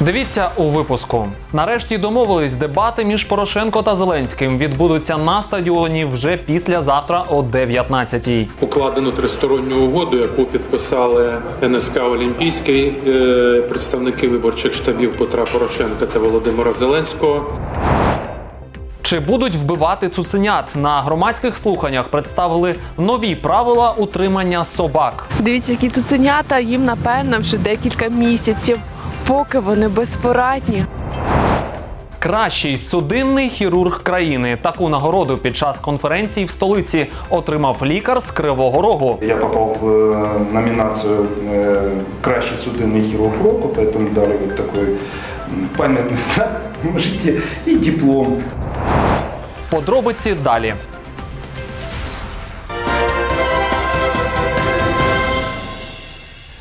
Дивіться у випуску. Нарешті домовились дебати між Порошенко та Зеленським відбудуться на стадіоні вже післязавтра о 19-й. укладену тристоронню угоду, яку підписали НСК Олімпійський, е, представники виборчих штабів Петра Порошенка та Володимира Зеленського. Чи будуть вбивати цуценят на громадських слуханнях? Представили нові правила утримання собак. Дивіться, які цуценята, їм напевно вже декілька місяців, поки вони безпорадні. Кращий судинний хірург країни. Таку нагороду під час конференції в столиці отримав лікар з Кривого Рогу. Я попал в э, номинацию э, «Кращий судебный хирург року», поэтому дали вот такой м, памятный знак, можете, и диплом. Подробиці далі.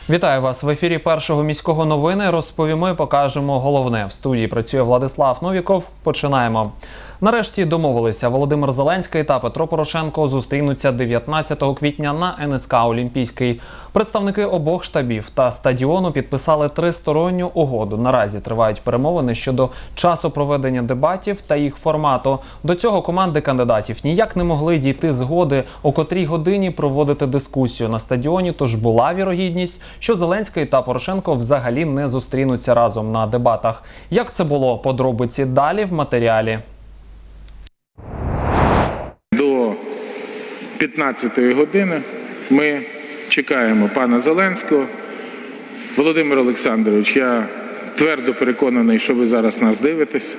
Вітаю вас в ефірі першого міського новини. Розповімо і покажемо головне. В студії працює Владислав Новіков. Починаємо. Нарешті домовилися. Володимир Зеленський та Петро Порошенко зустрінуться 19 квітня на НСК Олімпійський. Представники обох штабів та стадіону підписали тристоронню угоду. Наразі тривають перемовини щодо часу проведення дебатів та їх формату. До цього команди кандидатів ніяк не могли дійти згоди, у котрій годині проводити дискусію на стадіоні. Тож була вірогідність, що Зеленський та Порошенко взагалі не зустрінуться разом на дебатах. Як це було подробиці далі в матеріалі? 15-ї години ми чекаємо пана Зеленського. Володимир Олександрович, я твердо переконаний, що ви зараз нас дивитесь.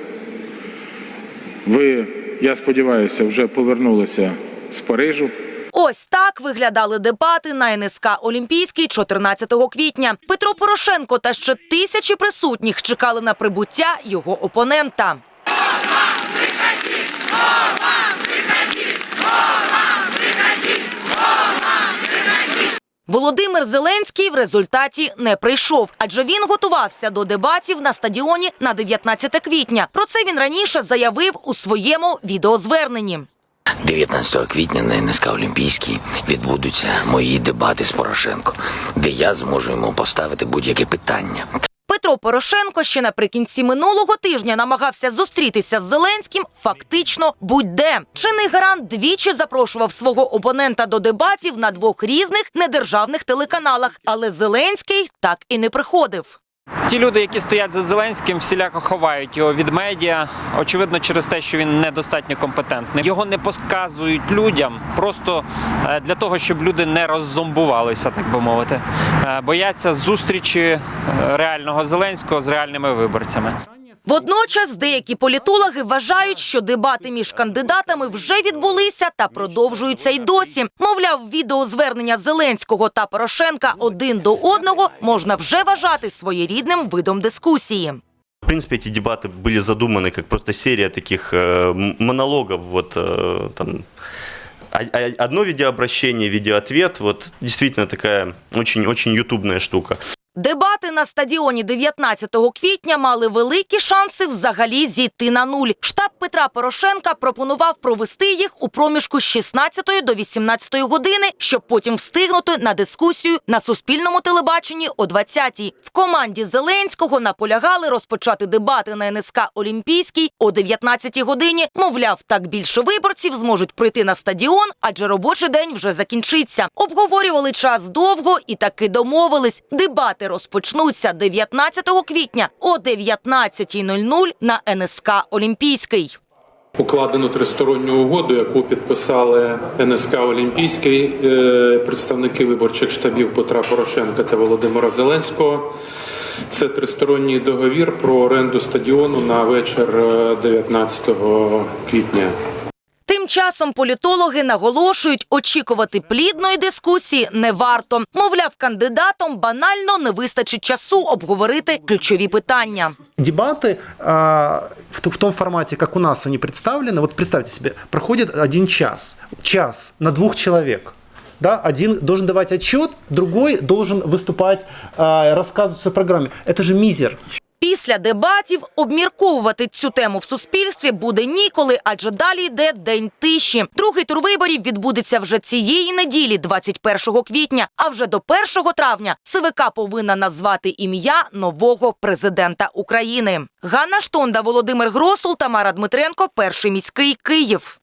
Ви, я сподіваюся, вже повернулися з Парижу. Ось так виглядали дебати на НСК Олімпійський 14 квітня. Петро Порошенко та ще тисячі присутніх чекали на прибуття його опонента. Володимир Зеленський в результаті не прийшов, адже він готувався до дебатів на стадіоні на 19 квітня. Про це він раніше заявив у своєму відеозверненні. 19 квітня на НСК Олімпійській відбудуться мої дебати з Порошенко, де я зможу йому поставити будь-яке питання. Петро Порошенко ще наприкінці минулого тижня намагався зустрітися з Зеленським фактично будь-де. Чинний гарант двічі запрошував свого опонента до дебатів на двох різних недержавних телеканалах, але Зеленський так і не приходив. Ті люди, які стоять за Зеленським, всіляко ховають його від медіа. Очевидно, через те, що він недостатньо компетентний. Його не показують людям просто е, для того, щоб люди не роззомбувалися, так би мовити. Е, Бояться зустрічі е, реального Зеленського з реальними виборцями. Водночас деякі політологи вважають, що дебати між кандидатами вже відбулися та продовжуються й досі. Мовляв, відеозвернення Зеленського та Порошенка один до одного можна вже вважати своєрідним видом дискусії. В принципе, эти дебаты были задуманы как просто серия таких э, м- монологов, вот э, там а- а- одно видеообращение, видеоответ, вот действительно такая очень-очень ютубная штука. Дебати на стадіоні 19 квітня мали великі шанси взагалі зійти на нуль. Штаб Петра Порошенка пропонував провести їх у проміжку з 16 до 18 години, щоб потім встигнути на дискусію на суспільному телебаченні о 20-й. В команді Зеленського наполягали розпочати дебати на НСК Олімпійський о 19 годині. Мовляв, так більше виборців зможуть прийти на стадіон, адже робочий день вже закінчиться. Обговорювали час довго і таки домовились. Дебати розпочнуться 19 квітня о 19.00 на НСК Олімпійський. Укладену тристоронню угоду, яку підписали НСК Олімпійський, е, представники виборчих штабів Петра Порошенка та Володимира Зеленського. Це тристоронній договір про оренду стадіону на вечір е, 19 квітня. Тим часом політологи наголошують, очікувати плідної дискусії не варто. Мовляв, кандидатам банально не вистачить часу обговорити ключові питання. Дебаты а, в, т- в том формате, как у нас они представлены, вот представьте себе, проходит один час. Час на двух человек. Да, один должен давать отчет, другой должен выступать, а, рассказывать о своей программе. Это же мизер. Після дебатів обмірковувати цю тему в суспільстві буде ніколи, адже далі йде день тиші. Другий тур виборів відбудеться вже цієї неділі, 21 квітня. А вже до 1 травня ЦВК повинна назвати ім'я нового президента України. Ганна Штонда, Володимир Гросул, Тамара Дмитренко, перший міський Київ.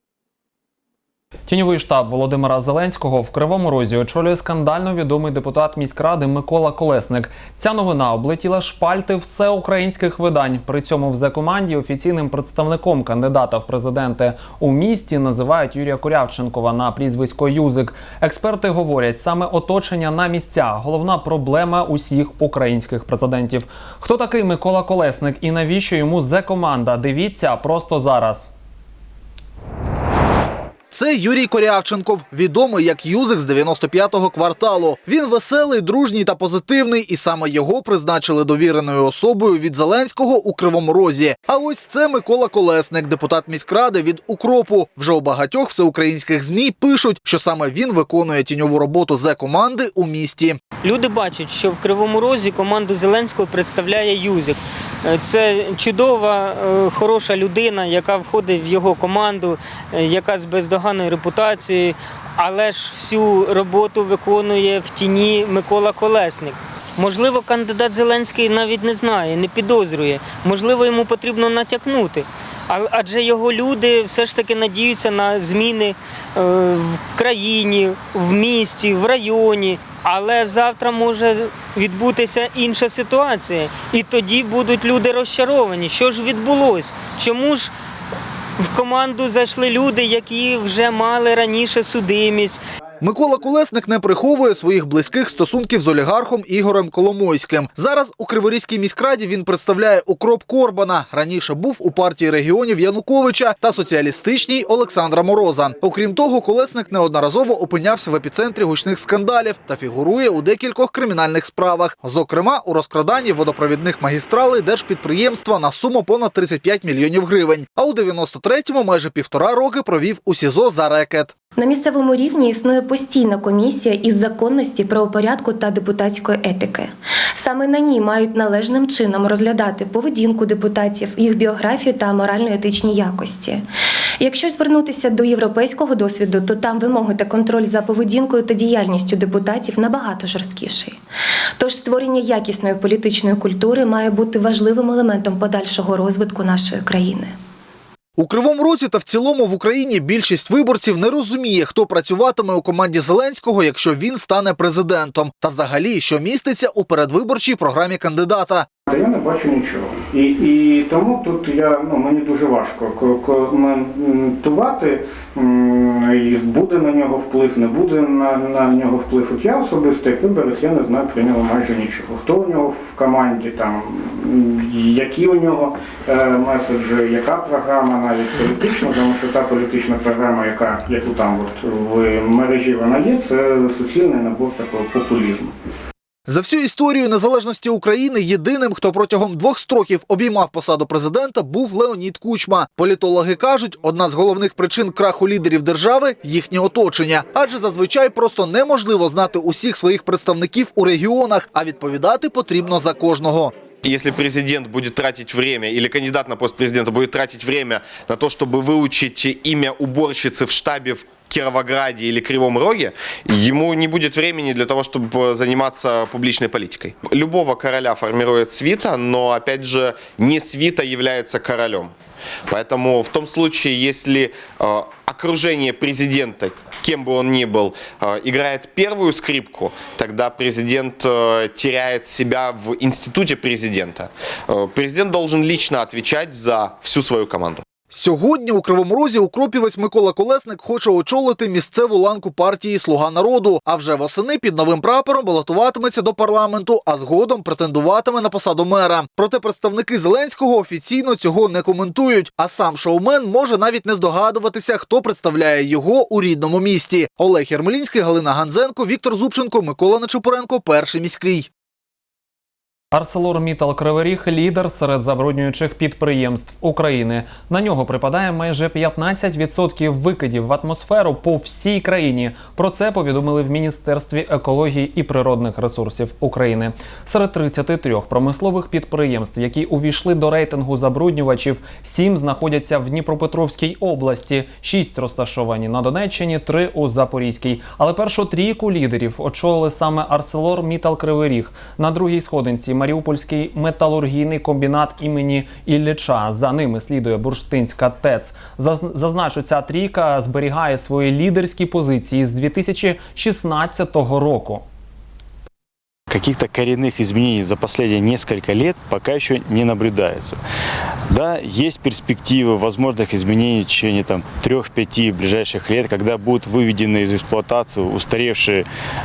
Тіньовий штаб Володимира Зеленського в Кривому Розі очолює скандально відомий депутат міськради Микола Колесник. Ця новина облетіла шпальти всеукраїнських видань. При цьому в Зе-команді офіційним представником кандидата в президенти у місті називають Юрія Курявченкова на прізвисько Юзик. Експерти говорять, саме оточення на місцях головна проблема усіх українських президентів. Хто такий Микола Колесник і навіщо йому Зе-команда? Дивіться просто зараз. Це Юрій Корявченков, відомий як Юзик з 95-го кварталу. Він веселий, дружній та позитивний, і саме його призначили довіреною особою від Зеленського у Кривому Розі. А ось це Микола Колесник, депутат міськради від Укропу. Вже у багатьох всеукраїнських змі пишуть, що саме він виконує тіньову роботу зе команди у місті. Люди бачать, що в Кривому Розі команду Зеленського представляє Юзик. Е, Це чудова, е, хороша людина, яка входить в його команду, е, яка з бездоганною репутацією, але ж всю роботу виконує в тіні Микола Колесник. Можливо, кандидат Зеленський навіть не знає, не підозрює. Можливо, йому потрібно натякнути. Адже його люди все ж таки надіються на зміни в країні, в місті, в районі. Але завтра може відбутися інша ситуація, і тоді будуть люди розчаровані. Що ж відбулося? Чому ж в команду зайшли люди, які вже мали раніше судимість? Микола Колесник не приховує своїх близьких стосунків з олігархом Ігорем Коломойським. Зараз у Криворізькій міськраді він представляє укроп Корбана. Раніше був у партії регіонів Януковича та соціалістичній Олександра Мороза. Окрім того, Колесник неодноразово опинявся в епіцентрі гучних скандалів та фігурує у декількох кримінальних справах, зокрема у розкраданні водопровідних магістралей держпідприємства на суму понад 35 мільйонів гривень. А у 93-му майже півтора роки провів у СІЗО за рекет. На місцевому рівні існує постійна комісія із законності, правопорядку та депутатської етики. Саме на ній мають належним чином розглядати поведінку депутатів, їх біографію та морально-етичні якості. Якщо звернутися до європейського досвіду, то там вимоги та контроль за поведінкою та діяльністю депутатів набагато жорсткіший. Тож створення якісної політичної культури має бути важливим елементом подальшого розвитку нашої країни. У Кривому Розі та в цілому в Україні більшість виборців не розуміє, хто працюватиме у команді Зеленського, якщо він стане президентом, та взагалі, що міститься у передвиборчій програмі кандидата. Я не бачу нічого. І, і тому тут я ну мені дуже важко ко- коментувати, буде на нього вплив, не буде на, на нього вплив. От я особисто як виборець, я не знаю про нього майже нічого. Хто у нього в команді, там які у нього е, меседжі, яка програма навіть політична, тому що та політична програма, яка яку там от в мережі вона є, це суцільний набор такого популізму. За всю історію незалежності України єдиним, хто протягом двох строків обіймав посаду президента, був Леонід Кучма. Політологи кажуть, одна з головних причин краху лідерів держави їхнє оточення, адже зазвичай просто неможливо знати усіх своїх представників у регіонах, а відповідати потрібно за кожного. Если президент будет тратить время, или кандидат на пост президента будет тратить время на то, чтобы выучить имя уборщицы в штабе в Кировограде или Кривом Роге, ему не будет времени для того, чтобы заниматься публичной политикой. Любого короля формирует свита, но, опять же, не свита является королем. Поэтому в том случае, если э, окружение президента, кем бы он ни был, э, играет первую скрипку, тогда президент э, теряет себя в институте президента. Э, президент должен лично отвечать за всю свою команду. Сьогодні у Кривому Розі укропівець Микола Колесник хоче очолити місцеву ланку партії Слуга народу. А вже восени під новим прапором балотуватиметься до парламенту, а згодом претендуватиме на посаду мера. Проте представники Зеленського офіційно цього не коментують. А сам шоумен може навіть не здогадуватися, хто представляє його у рідному місті. Олег Єрмелінський, Галина Ганзенко, Віктор Зубченко, Микола Нечупоренко, перший міський. ArcelorMittal Кривий Ріг – лідер серед забруднюючих підприємств України. На нього припадає майже 15% викидів в атмосферу по всій країні. Про це повідомили в Міністерстві екології і природних ресурсів України. Серед 33 промислових підприємств, які увійшли до рейтингу забруднювачів, 7 знаходяться в Дніпропетровській області, 6 розташовані на Донеччині, 3 у Запорізькій. Але першу трійку лідерів очолили саме ArcelorMittal Кривий Ріг. На другій сходинці Маріупольський металургійний комбінат імені Ілліча. За ними слідує Бурштинська ТЕЦ. Заз- Зазначу, ця трійка зберігає свої лідерські позиції з 2016 року. Каких-то коренных изменений за последние несколько лет пока еще не наблюдается. Да, есть перспективы возможных изменений в течение там, 3-5 ближайших лет, когда будут выведены из эксплуатации устаревшие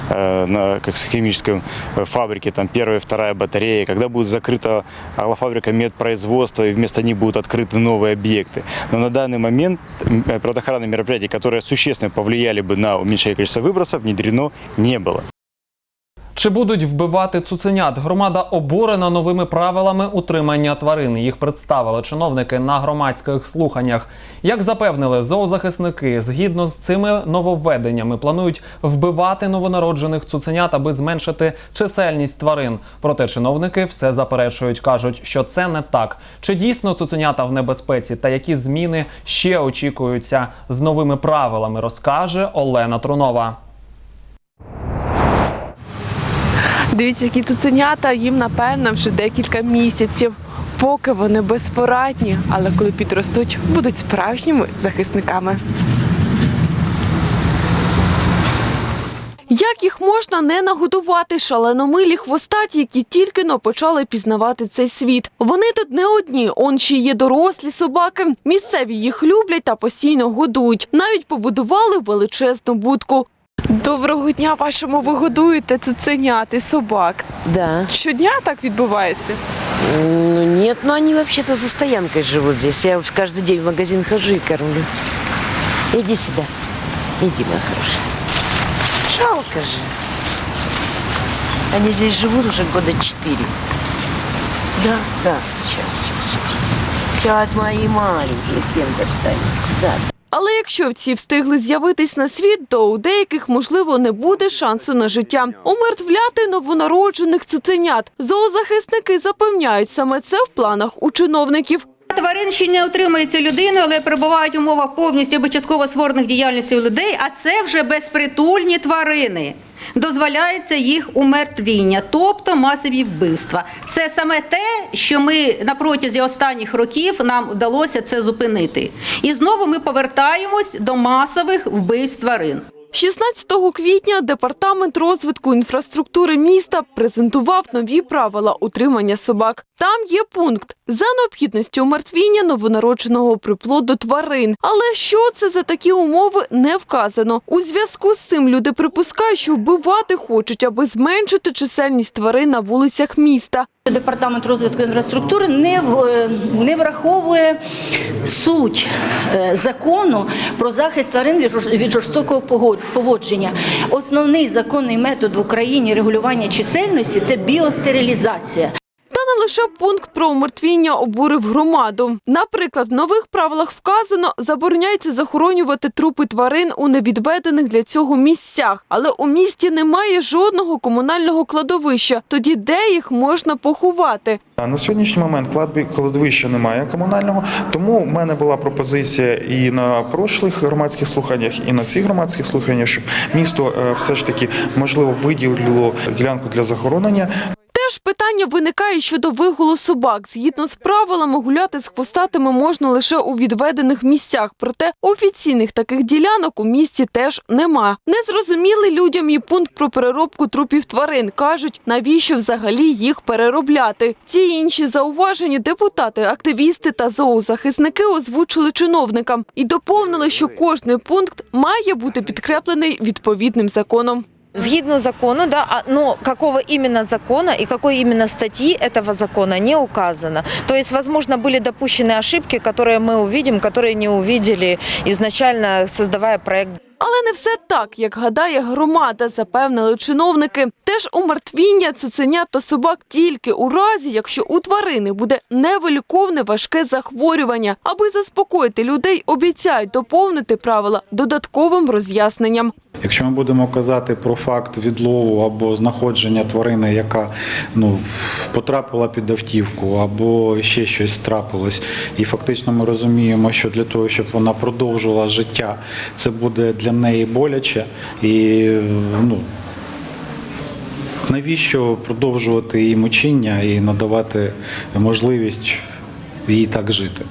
э, на как с химической э, фабрике там, первая и вторая батарея, когда будет закрыта аллофабрика медпроизводства и вместо них будут открыты новые объекты. Но на данный момент э, природоохранные мероприятия, которые существенно повлияли бы на уменьшение количества выбросов, внедрено не было. Чи будуть вбивати цуценят? Громада обурена новими правилами утримання тварин. Їх представили чиновники на громадських слуханнях. Як запевнили зоозахисники, згідно з цими нововведеннями планують вбивати новонароджених цуценят, аби зменшити чисельність тварин. Проте чиновники все заперечують, кажуть, що це не так. Чи дійсно цуценята в небезпеці та які зміни ще очікуються з новими правилами, розкаже Олена Трунова. Дивіться, які цуценята, їм напевно вже декілька місяців, поки вони безпорадні, але коли підростуть, будуть справжніми захисниками. Як їх можна не нагодувати шаленомилі хвостаті, які тільки но почали пізнавати цей світ? Вони тут не одні, он ще є дорослі собаки. Місцеві їх люблять та постійно годують. Навіть побудували величезну будку. Доброго дня, вашому ви годуєте цуценят і собак. Да. Щодня так відбувається? Ну нет, но они вообще-то за стоянкой живут здесь. Я каждый день в магазин хожу и кормлю. Иди сюда. Иди, моя хорошая. Жалко же. Они здесь живут уже года четыре. Да? Да, сейчас, сейчас, сейчас. Сейчас мои маленькие всем достанется. Да. Але якщо всі встигли з'явитись на світ, то у деяких, можливо, не буде шансу на життя. Умертвляти новонароджених цуценят. Зоозахисники запевняють, саме це в планах у чиновників. Тварин ще не утримується людиною, але перебувають в умовах повністю або частково створених діяльністю людей, а це вже безпритульні тварини. Дозволяється їх умертвіння, тобто масові вбивства. Це саме те, що ми на протязі останніх років нам вдалося це зупинити. І знову ми повертаємось до масових вбивств тварин. 16 квітня департамент розвитку інфраструктури міста презентував нові правила утримання собак. Там є пункт за необхідністю умертвіння новонародженого приплоду тварин. Але що це за такі умови не вказано. У зв'язку з цим люди припускають, що вбивати хочуть, аби зменшити чисельність тварин на вулицях міста. Департамент розвитку інфраструктури не, в- не враховує суть е, закону про захист тварин від жорст- від жорстокого поводження. Основний законний метод в Україні регулювання чисельності це біостерилізація. Та не лише пункт про умертвіння обурив громаду. Наприклад, в нових правилах вказано, забороняється захоронювати трупи тварин у невідведених для цього місцях. Але у місті немає жодного комунального кладовища. Тоді де їх можна поховати? На сьогоднішній момент кладовища немає комунального, тому в мене була пропозиція і на прошлих громадських слуханнях, і на цих громадських слуханнях, щоб місто е, все ж таки можливо виділило ділянку для захоронення. Питання виникає щодо вигулу собак. Згідно з правилами, гуляти з хвостатими можна лише у відведених місцях. Проте офіційних таких ділянок у місті теж нема. Незрозумілий людям і пункт про переробку трупів тварин. Кажуть, навіщо взагалі їх переробляти. Ці інші зауваження депутати, активісти та зоозахисники озвучили чиновникам і доповнили, що кожний пункт має бути підкреплений відповідним законом. Згідно закону, да, а- но какого именно закона и какой именно статьи этого закона не указано. То есть, возможно, были допущены ошибки, которые мы увидим, которые не увидели изначально, создавая проект. Але не все так, як гадає громада, запевнили чиновники. Теж умертвіння цуценят та собак тільки у разі, якщо у тварини буде невиліковне важке захворювання. Аби заспокоїти людей, обіцяють доповнити правила додатковим роз'ясненням. Якщо ми будемо казати про факт відлову або знаходження тварини, яка ну, потрапила під автівку, або ще щось трапилось, і фактично ми розуміємо, що для того, щоб вона продовжувала життя, це буде для неї боляче і ну. Навіщо продовжувати її мучіння і надавати можливість їй так жити?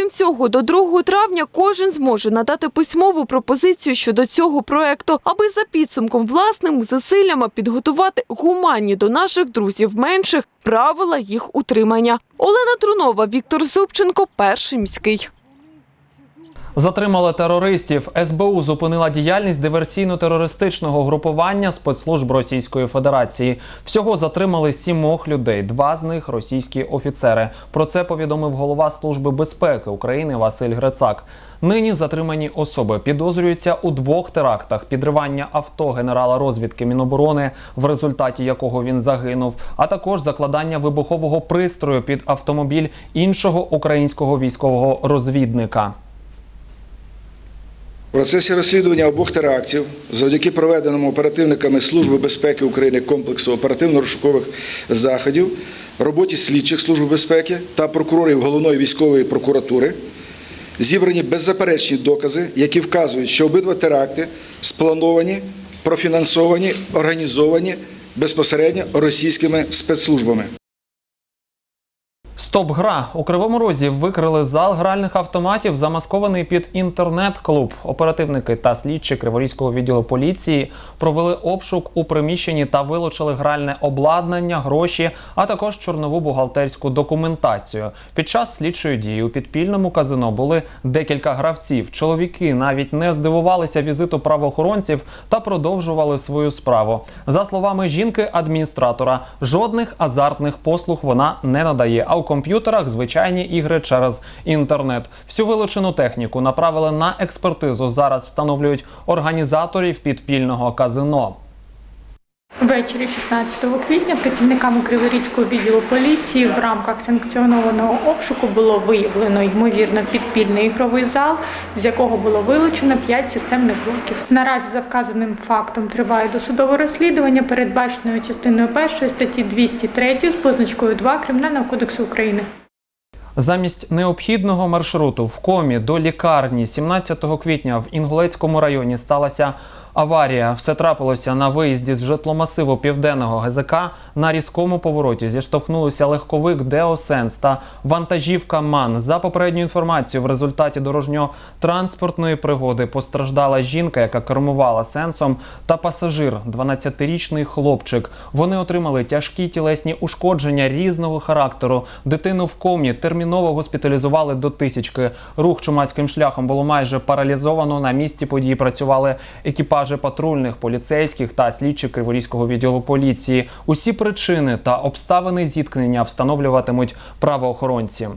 Окрім цього, до 2 травня кожен зможе надати письмову пропозицію щодо цього проекту, аби за підсумком власними зусиллями підготувати гуманні до наших друзів менших правила їх утримання. Олена Трунова, Віктор Зубченко, перший міський. Затримали терористів. СБУ зупинила діяльність диверсійно-терористичного групування спецслужб Російської Федерації. Всього затримали сімох людей. Два з них російські офіцери. Про це повідомив голова Служби безпеки України Василь Грицак. Нині затримані особи підозрюються у двох терактах: підривання авто генерала розвідки Міноборони, в результаті якого він загинув, а також закладання вибухового пристрою під автомобіль іншого українського військового розвідника. В процесі розслідування обох терактів, завдяки проведеному оперативниками Служби безпеки України комплексу оперативно-розшукових заходів, роботі слідчих Служби безпеки та прокурорів Головної військової прокуратури, зібрані беззаперечні докази, які вказують, що обидва теракти сплановані, профінансовані, організовані безпосередньо російськими спецслужбами. Стоп-гра у Кривому Розі викрили зал гральних автоматів, замаскований під інтернет-клуб. Оперативники та слідчі Криворізького відділу поліції провели обшук у приміщенні та вилучили гральне обладнання, гроші, а також чорнову бухгалтерську документацію. Під час слідчої дії у підпільному казино були декілька гравців. Чоловіки навіть не здивувалися візиту правоохоронців та продовжували свою справу. За словами жінки-адміністратора, жодних азартних послуг вона не надає. А комп'ютерах звичайні ігри через інтернет. Всю вилучену техніку направили на експертизу. Зараз встановлюють організаторів підпільного казино. Ввечері 16 квітня працівниками Криворізького відділу поліції в рамках санкціонованого обшуку було виявлено ймовірно підпільний ігровий зал, з якого було вилучено 5 системних блоків. Наразі за вказаним фактом триває досудове розслідування, передбаченою частиною 1 статті 203 з позначкою 2 Кримінального кодексу України. Замість необхідного маршруту в комі до лікарні 17 квітня в Інгулецькому районі сталася аварія. Все трапилося на виїзді з житломасиву південного ГЗК. На різкому повороті зіштовхнулися легковик Деосенс та вантажівка МАН. За попередньою інформацією, в результаті дорожньо-транспортної пригоди постраждала жінка, яка кермувала сенсом, та пасажир, 12-річний хлопчик. Вони отримали тяжкі тілесні ушкодження різного характеру. Дитину в комі терміново госпіталізували до тисячки. Рух чумацьким шляхом було майже паралізовано. На місці події працювали екіпажі патрульних, поліцейських та слідчих Криворізького відділу поліції. Усі причини та обставини зіткнення встановлюватимуть правоохоронці.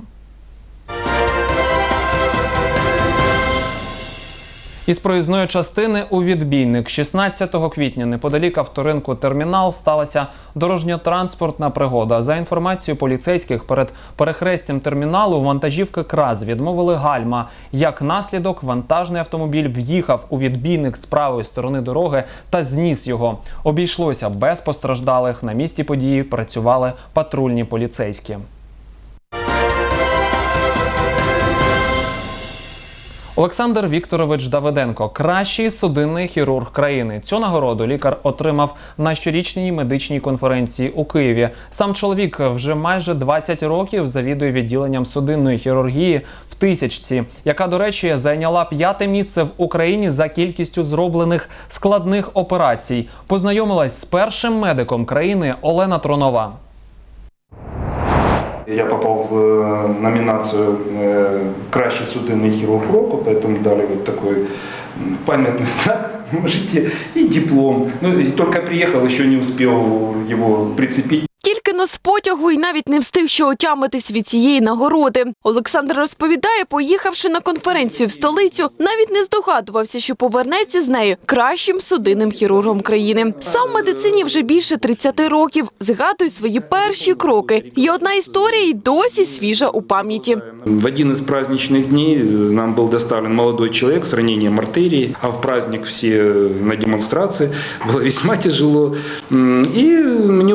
Із проїзної частини у відбійник 16 квітня неподалік авторинку термінал сталася дорожньо-транспортна пригода. За інформацією поліцейських, перед перехрестям терміналу вантажівки КРАЗ відмовили гальма. Як наслідок, вантажний автомобіль в'їхав у відбійник з правої сторони дороги та зніс його. Обійшлося без постраждалих. На місці події працювали патрульні поліцейські. Олександр Вікторович Давиденко кращий судинний хірург країни. Цю нагороду лікар отримав на щорічній медичній конференції у Києві. Сам чоловік вже майже 20 років завідує відділенням судинної хірургії в тисячці, яка, до речі, зайняла п'яте місце в Україні за кількістю зроблених складних операцій. Познайомилась з першим медиком країни Олена Тронова. Я попал в э, номинацию э, «Кращий судебный хирург року», поэтому дали вот такой м, памятный знак, можете, и диплом. Ну, и только приехал, еще не успел его прицепить. Тільки но з потягу і навіть не встиг ще отямитись від цієї нагороди. Олександр розповідає, поїхавши на конференцію в столицю, навіть не здогадувався, що повернеться з нею кращим судинним хірургом країни. Сам в медицині вже більше 30 років. Згадує свої перші кроки. І одна історія й досі свіжа у пам'яті. В один из праздничных дней э, нам был доставлен молодой человек с ранением артерии, а в праздник все э, на демонстрации. Было весьма тяжело. М, И мне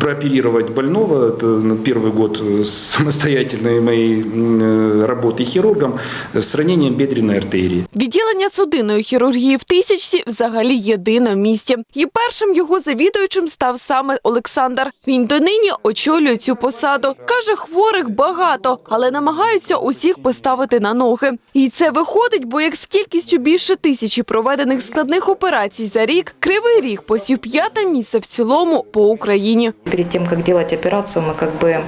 прооперировать больного. Это ну, первый год э, самостоятельной моей м, э, работы хирургом с ранением бедренной артерии. Відділення судинної хірургії в тисячці взагалі єдине в місті. І першим його завідуючим став саме Олександр. Він донині очолює цю посаду. Каже, хворих багато, але намагаються усіх поставити на ноги. І це виходить, бо як з кількістю більше тисячі проведених складних операцій за рік, кривий ріг посів п'яте місце в цілому по Україні. Перед тем, как делать операцию, мы как бы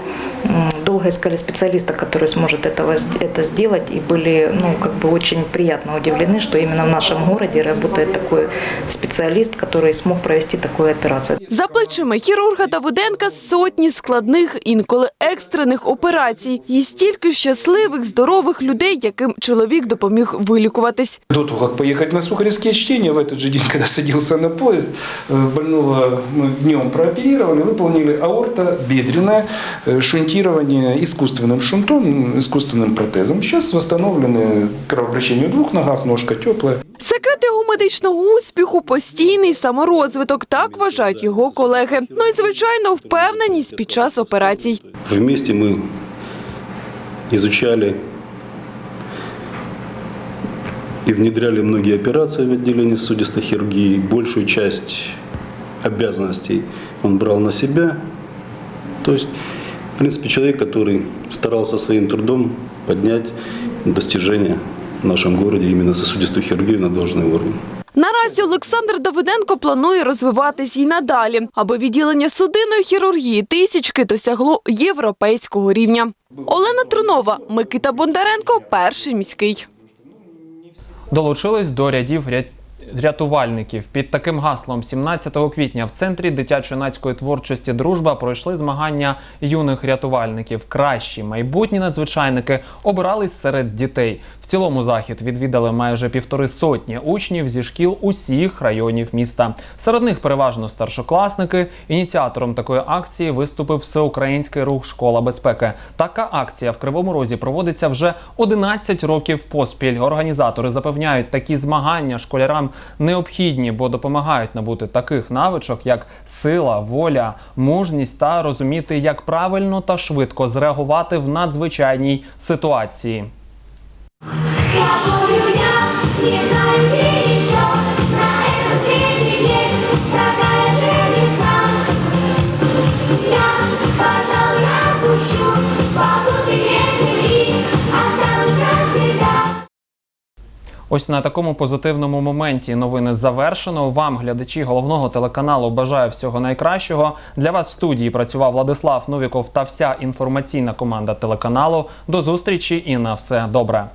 долго искали специалиста, который сможет этого, с- это сделать, и были ну, как бы очень приятно удивлены, что именно в нашем городе работает такой специалист, который смог провести такую операцию. За плечима хірурга Давиденка сотні складних, інколи екстрених операцій. І стільки щасливих, здорових людей, яким чоловік допоміг вилікуватись. До того, как поехать на Сухаревские чтения, в этот же день, когда садился на поезд, э, больного мы днем прооперировали, выполнили аорта, бедренное, э, шунтирование искусственным шунтом, искусственным протезом. Сейчас восстановлены кровообращение в двух ногах, ножка теплая. Секрет його медичного успіху постійний саморозвиток, так вважають його колеги. Ну і звичайно, впевненість під час операцій. Вместе мы изучали и внедряли многие операции в отделении судистой хирургии. Большую часть обязанностей он брал на себя. То есть, в принципе, человек, который старался своим трудом поднять достижения в нашем городе именно сосудистую хирургию на должный уровень. Наразі Олександр Давиденко планує розвиватись і надалі, аби відділення судинної хірургії тисячки досягло європейського рівня. Олена Трунова, Микита Бондаренко, перший міський. долучились до рядів ря- рятувальників. Під таким гаслом 17 квітня в центрі дитячо-юнацької творчості Дружба пройшли змагання юних рятувальників. Кращі майбутні надзвичайники обирались серед дітей. Цілому захід відвідали майже півтори сотні учнів зі шкіл усіх районів міста. Серед них переважно старшокласники. Ініціатором такої акції виступив всеукраїнський рух Школа безпеки. Така акція в Кривому Розі проводиться вже 11 років поспіль. Організатори запевняють, такі змагання школярам необхідні, бо допомагають набути таких навичок, як сила, воля, мужність та розуміти, як правильно та швидко зреагувати в надзвичайній ситуації. Ось на такому позитивному моменті новини завершено. Вам, глядачі головного телеканалу, бажаю всього найкращого. Для вас в студії працював Владислав Новіков та вся інформаційна команда телеканалу. До зустрічі і на все добре.